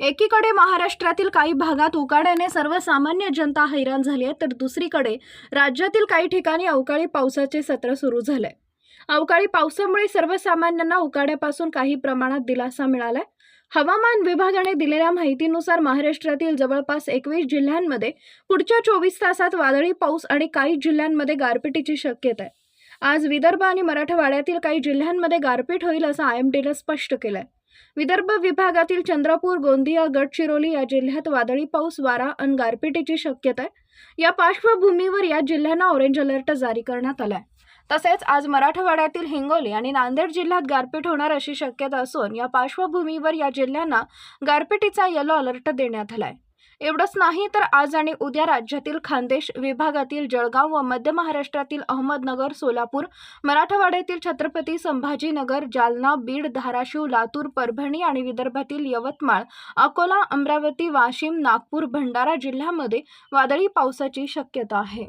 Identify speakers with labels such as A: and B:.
A: एकीकडे महाराष्ट्रातील काही भागात उकाड्याने सर्वसामान्य जनता हैराण झाली आहे तर दुसरीकडे राज्यातील काही ठिकाणी अवकाळी पावसाचे सत्र सुरू झालंय. अवकाळी पावसामुळे सर्वसामान्यांना उकाड्यापासून काही प्रमाणात दिलासा मिळालाय. हवामान विभागाने दिलेल्या माहितीनुसार महाराष्ट्रातील जवळपास एकवीस जिल्ह्यांमध्ये पुढच्या चोवीस तासात वादळी पाऊस आणि काही जिल्ह्यांमध्ये गारपिटीची शक्यता आहे. आज विदर्भ आणि मराठवाड्यातील काही जिल्ह्यांमध्ये गारपीट होईल असं आय एम टीनं स्पष्ट केलं आहे विदर्भ विभागातील चंद्रपूर गोंदिया गडचिरोली या जिल्ह्यात वादळी पाऊस वारा आणि गारपिटीची शक्यता आहे. या पार्श्वभूमीवर या जिल्ह्यांना ऑरेंज अलर्ट जारी करण्यात आलाय. तसेच आज मराठवाड्यातील हिंगोली आणि नांदेड जिल्ह्यात गारपीट होणार अशी शक्यता असून या पार्श्वभूमीवर या जिल्ह्यांना गारपिटीचा येलो अलर्ट देण्यात आलाय. एवढंच नाही तर आज आणि उद्या राज्यातील खानदेश विभागातील जळगाव व मध्य महाराष्ट्रातील अहमदनगर सोलापूर मराठवाड्यातील छत्रपती संभाजीनगर जालना बीड धाराशिव लातूर परभणी आणि विदर्भातील यवतमाळ अकोला अमरावती वाशिम नागपूर भंडारा जिल्ह्यामध्ये वादळी पावसाची शक्यता आहे.